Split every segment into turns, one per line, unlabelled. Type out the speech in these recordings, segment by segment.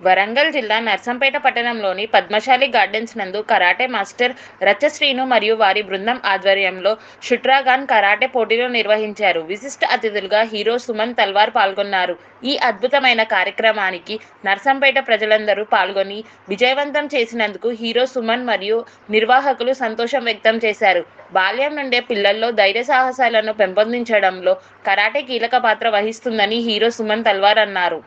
వరంగల్ జిల్లా నర్సంపేట పట్టణంలోని పద్మశాలి గార్డెన్స్ నందు కరాటే మాస్టర్ రచశ్రీను మరియు వారి బృందం ఆధ్వర్యంలో షుట్రాగాన్ కరాటే పోటీలు నిర్వహించారు. విశిష్ట అతిథులుగా హీరో సుమన్ తల్వార్ పాల్గొన్నారు. ఈ అద్భుతమైన కార్యక్రమానికి నర్సంపేట ప్రజలందరూ పాల్గొని విజయవంతం చేసినందుకు హీరో సుమన్ మరియు నిర్వాహకులు సంతోషం వ్యక్తం చేశారు. బాల్యం నుండే పిల్లల్లో ధైర్య సాహసాలను పెంపొందించడంలో కరాటే కీలక పాత్ర వహిస్తుందని హీరో సుమన్ తల్వార్ అన్నారు.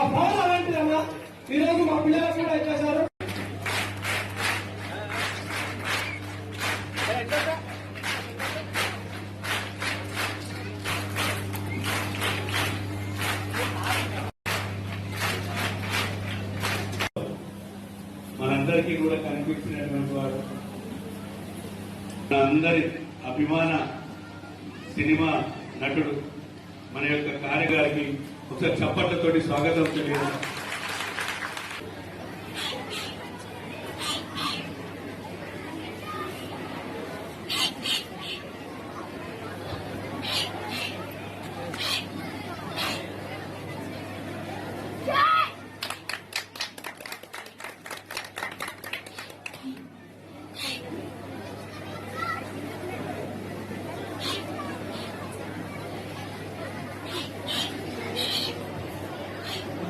ఆ భావన అలాంటిదన్నా ఈరోజు మా పిల్లలకు కూడా ఇచ్చేశారు.
మనందరికీ కూడా కనిపించినటువంటి వాడు మనందరి అభిమాన సినిమా నటుడు మన యొక్క కార్యగారికి ఒకసారి చప్పట్లతోటి స్వాగతం తెలియదు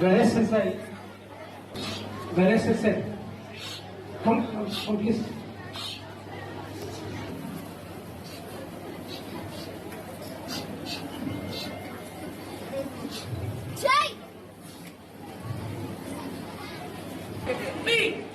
Galesh Sesai. Galesh Sesai. Come, come, come, please. Jake. Me!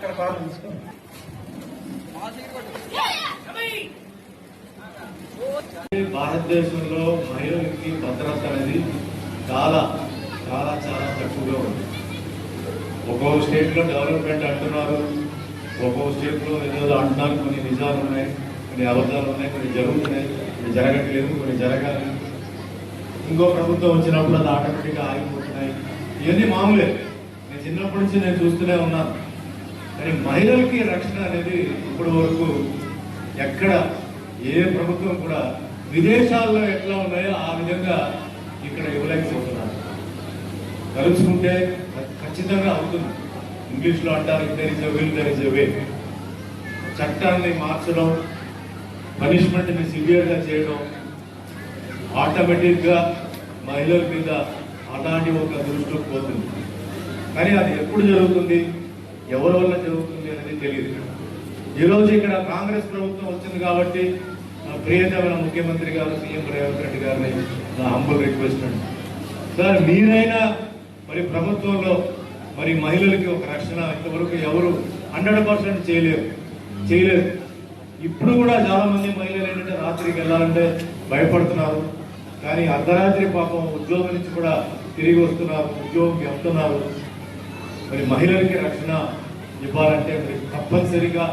అక్కడ కారు తీసుకో
భారతదేశంలో మహిళలకి భద్రత అనేది చాలా చాలా చాలా తక్కువగా ఉంది. ఒక్కో స్టేట్లో డెవలప్మెంట్ అంటున్నారు. ఒక్కో స్టేట్లో ఏదో అంటున్నారు కొన్ని నిజాలు ఉన్నాయి కొన్ని అబద్ధాలు ఉన్నాయి కొన్ని జరుగుతున్నాయి కొన్ని జరగట్లేదు కొన్ని జరగాలి. ఇంకో ప్రభుత్వం వచ్చినప్పుడు అది ఆటోమేటిక్గా ఆగిపోతున్నాయి. ఇవన్నీ మామూలే. నేను చిన్నప్పటి నుంచి నేను చూస్తూనే ఉన్నాను. కానీ మహిళలకి రక్షణ అనేది ఇప్పటి వరకు ఎక్కడ ఏ ప్రభుత్వం కూడా విదేశాల్లో ఎట్లా ఉన్నాయో ఆ విధంగా ఇక్కడ ఇవ్వలేకపోతున్నారు. కలుసుకుంటే ఖచ్చితంగా అవుతుంది. ఇంగ్లీష్లో అంటారు there is will there is way చట్టాన్ని మార్చడం పనిష్మెంట్ని సివియర్గా చేయడం ఆటోమేటిక్గా మహిళల మీద అలాంటి ఒక దృష్టికి పోతుంది. కానీ అది ఎప్పుడు జరుగుతుంది? ఎవరి వల్ల జరుగుతుంది అనేది తెలియదు. ఈరోజు ఇక్కడ కాంగ్రెస్ ప్రభుత్వం వచ్చింది కాబట్టి నా ప్రియతమైన ముఖ్యమంత్రి గారు సీఎం రేవంత్ రెడ్డి గారిని నా హంబుల్ రిక్వెస్ట్ అండి. సార్ మీరైనా మరి ప్రభుత్వంలో మరి మహిళలకి ఒక రక్షణ ఇంతవరకు ఎవరు హండ్రెడ్ పర్సెంట్ చేయలేరు. చేయలేరు. ఇప్పుడు కూడా చాలా మంది మహిళలు ఏంటంటే రాత్రికి వెళ్ళాలంటే భయపడుతున్నారు. కానీ అర్ధరాత్రి పాపం ఉద్యోగం నుంచి కూడా తిరిగి వస్తున్నారు ఉద్యోగం వెళ్తున్నారు. మరి మహిళలకి రక్షణ ఇవ్వాలంటే మరి తప్పనిసరిగా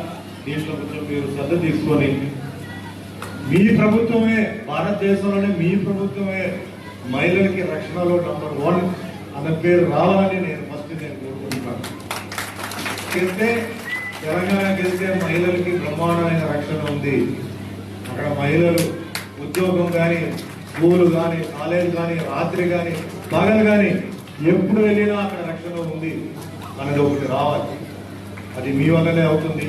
దీంట్లో కొంచెం మీరు శ్రద్ధ తీసుకొని మీ ప్రభుత్వమే భారతదేశంలోనే మీ ప్రభుత్వమే మహిళలకి రక్షణలో నంబర్ వన్ అన్న పేరు రావాలని నేను ఫస్ట్ నేను కోరుకుంటున్నాను. అయితే తెలంగాణ గెలిస్తే మహిళలకి బ్రహ్మాండమైన రక్షణ ఉంది. అక్కడ మహిళలు ఉద్యోగం కానీ స్కూలు కానీ కాలేజ్ కానీ రాత్రి కానీ పగలు కానీ ఎప్పుడు వెళ్ళినా అక్కడ రక్షణ ఉంది. అనేది ఒకటి రావాలి. అది మీ వల్లనే అవుతుంది.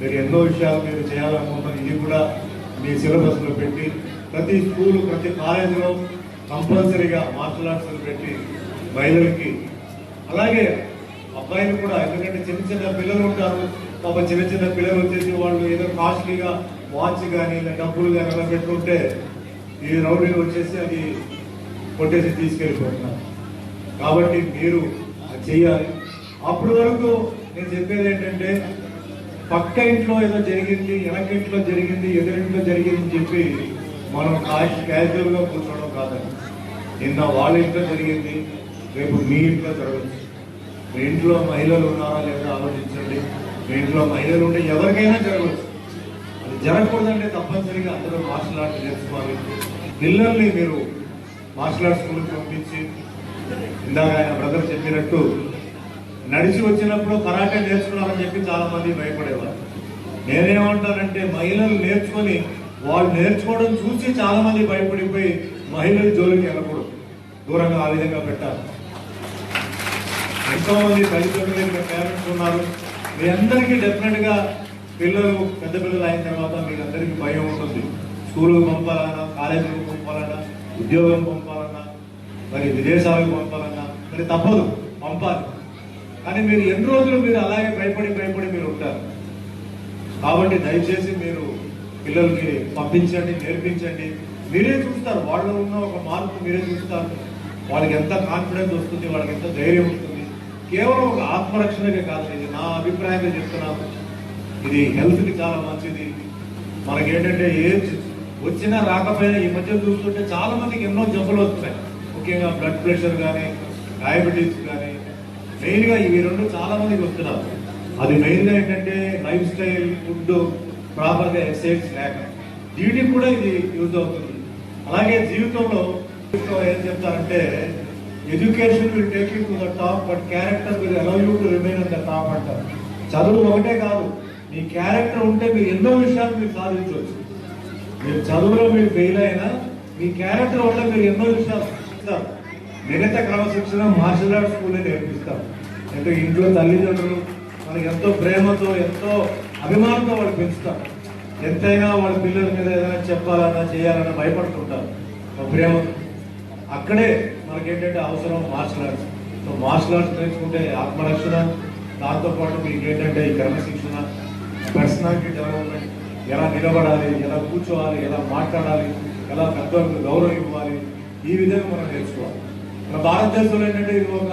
మీరు ఎన్నో విషయాలు మీరు చేయాలనుకుంటున్నారు. ఇది కూడా మీ సిలబస్లో పెట్టి ప్రతి స్కూల్ ప్రతి కాలేజీలో కంపల్సరీగా మార్షల్ ఆర్ట్స్ పెట్టి మహిళలకి. అలాగే అబ్బాయిలు కూడా ఎందుకంటే చిన్న చిన్న పిల్లలు ఉంటారు. పాప చిన్న చిన్న పిల్లలు వచ్చేసి వాళ్ళు ఏదో కాస్ట్లీగా వాచ్ కానీ లేదా డబ్బులు కానీ అలా పెట్టుకుంటే ఈ రౌడీలు వచ్చేసి అది కొట్టేసి తీసుకెళ్ళిపోతున్నారు. కాబట్టి మీరు అది చెయ్యాలి అప్పటి వరకు నేను చెప్పేది ఏంటంటే పక్క ఇంట్లో ఏదో జరిగింది వెనక ఇంట్లో జరిగింది ఎదురింట్లో జరిగింది అని చెప్పి మనం క్యాజువల్గా కూర్చోవడం కాదండి. నిన్న వాళ్ళ ఇంట్లో జరిగింది రేపు మీ ఇంట్లో జరగచ్చు. మీ ఇంట్లో మహిళలు ఉన్నారా లేదా ఆలోచించండి. మీ ఇంట్లో మహిళలు ఉంటే ఎవరికైనా జరగవచ్చు. అది జరగకూడదంటే తప్పనిసరిగా అందరూ మార్షల్ ఆర్ట్ నేర్చుకోవాలి. పిల్లల్ని మీరు మార్షల్ ఆర్ట్స్ స్కూల్కి పంపించి ఇందాక ఆయన బ్రదర్ చెప్పినట్టు నడిచి వచ్చినప్పుడు కరాటే నేర్చుకున్నారని చెప్పి చాలా మంది భయపడేవారు. నేనేమంటానంటే మహిళలు నేర్చుకొని వాళ్ళు నేర్చుకోవడం చూసి చాలా మంది భయపడిపోయి మహిళలు జోలికి వెళ్ళకూడదు. దూరంగా ఆ విధంగా పెట్టాలి ఎంతో మంది తల్లిదండ్రులు పేరెంట్స్ ఉన్నారు. మీ అందరికీ డెఫినెట్గా పిల్లలు పెద్ద పిల్లలు అయిన తర్వాత మీకు అందరికీ భయం ఉంటుంది. స్కూల్కి పంపాలన్నా కాలేజీకి పంపాలన్నా ఉద్యోగం పంపాలన్నా మరి విదేశాలకు పంపాలన్నా మరి తప్పదు పంపాలి. కానీ మీరు ఎన్ని రోజులు మీరు అలాగే భయపడి భయపడి మీరు ఉంటారు? కాబట్టి దయచేసి మీరు పిల్లలకి పంపించండి నేర్పించండి. మీరే చూస్తారు వాళ్ళు ఉన్న ఒక మార్పు మీరే చూస్తారు. వాళ్ళకి ఎంత కాన్ఫిడెన్స్ వస్తుంది వాళ్ళకి ఎంత ధైర్యం వస్తుంది. కేవలం ఒక ఆత్మరక్షణకే కాదు ఇది నా అభిప్రాయంగా చెప్తున్నాను. ఇది హెల్త్కి చాలా మంచిది. మనకేంటంటే ఏ వచ్చినా రాకపోయినా ఈ మధ్య చూస్తుంటే చాలా మందికి ఎన్నో జబ్బులు వస్తున్నాయి. ముఖ్యంగా బ్లడ్ ప్రెషర్ కానీ డయాబెటీస్ కానీ మెయిన్గా ఇవి రెండు చాలా మందికి వస్తున్నారు అది మెయిన్గా ఏంటంటే లైఫ్ స్టైల్ ఫుడ్ ప్రాపర్గా ఎక్సైజ్ లేక. వీటికి కూడా ఇది యూజ్ అవుతుంది. అలాగే జీవితంలో జీవితంలో ఏం చెప్తారంటే education will take you to the top but character will allow you to remain at the top అంటారు. చదువు ఒకటే కాదు మీ క్యారెక్టర్ ఉంటే మీరు ఎన్నో విషయాలు మీరు సాధించవచ్చు. మీరు చదువులో మీరు ఫెయిల్ అయినా మీ క్యారెక్టర్ వల్ల మీరు ఎన్నో విషయాలు నేర్పిస్తాం నేనైతే క్రమశిక్షణ మార్షల్ ఆర్ట్స్ స్కూల్లో నేర్పిస్తాం అంటే ఇంట్లో తల్లిదండ్రులు వాళ్ళకి ఎంతో ప్రేమతో ఎంతో అభిమానంతో వాళ్ళు పెంచుతాం ఎంతైనా వాళ్ళ పిల్లల మీద ఏదైనా చెప్పాలన్నా చేయాలన్నా భయపడుతుంటారు. ఒక ప్రేమతో అక్కడే మనకేంటంటే అవసరం martial arts so martial arts నేర్చుకుంటే ఆత్మరక్షణ దాంతోపాటు మీకు ఏంటంటే ఈ క్రమశిక్షణ పర్సనాలిటీ డెవలప్మెంట్ ఎలా నిలబడాలి ఎలా కూర్చోవాలి ఎలా మాట్లాడాలి ఎలా పెద్దలకు గౌరవం ఇవ్వాలి ఈ విధంగా మనం నేర్చుకోవాలి. మన భారతదేశంలో ఏంటంటే ఇది ఒక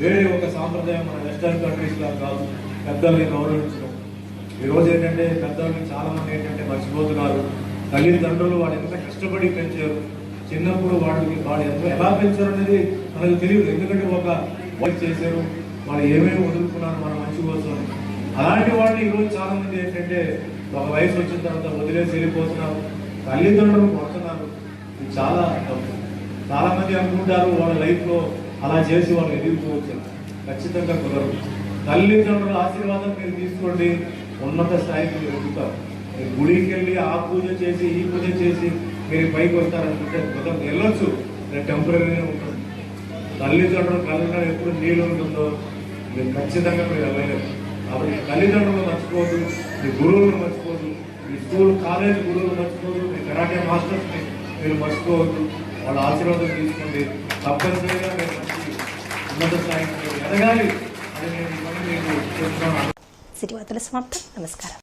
వేరే ఒక సాంప్రదాయం మన వెస్టర్న్ కంట్రీస్ లా కాదు. పెద్దల్ని గౌరవించడం. ఈరోజు ఏంటంటే పెద్దవాళ్ళని చాలా మంది ఏంటంటే మర్చిపోతున్నారు. తల్లిదండ్రులు వాళ్ళు ఎంత కష్టపడి పెంచారు. చిన్నప్పుడు వాళ్ళకి వాళ్ళు ఎంత ఎలా పెంచారు అనేది మనకు తెలియదు. ఎందుకంటే ఒక వర్క్ చేశారు. వాళ్ళు ఏమేమి వదులుకున్నారు మన మంచి కోసం. అలాంటి వాళ్ళు ఈరోజు చాలా మంది ఏంటంటే ఒక వయసు వచ్చిన తర్వాత వదిలేసి వెళ్ళిపోతున్నారు. తల్లిదండ్రులు కొడుతున్నారు ఇది చాలా తప్పు. చాలామంది అనుకుంటారు వాళ్ళ లైఫ్లో అలా చేసి వాళ్ళు ఎదుగుకోవచ్చు ఖచ్చితంగా కుదరదు. తల్లిదండ్రుల ఆశీర్వాదం మీరు తీసుకోండి. ఉన్నత స్థాయికి మీరు ఎదుగుతారు మీరు గుడికి వెళ్ళి ఆ పూజ చేసి ఈ పూజ చేసి మీరు పైకి వస్తారనుకుంటే కుదరదు. వెళ్ళొచ్చు. టెంపరీగానే ఉంటుంది. తల్లిదండ్రుల కళ్ళ ఎప్పుడు నీళ్ళు ఉంటుందో మీరు ఖచ్చితంగా మీరు వెళ్ళలేరు కాబట్టి తల్లిదండ్రులు మర్చిపోదు మీ గురువులు మర్చిపోదు మీ స్కూల్ కాలేజ్ గురువులు మర్చిపోదు మీ కరాటే మాస్టర్స్ని మీరు మర్చిపోవద్దు. వాళ్ళ ఆశీర్వాదం తీసుకోండి. తప్పనిసరిగా మీరు మంచి ఉన్నత స్థాయికి ఎదగాలి. అని నేను ఇవన్నీ మీకు చెప్తున్నాను.
సిటీ వార్తల సమాప్తం. నమస్కారం.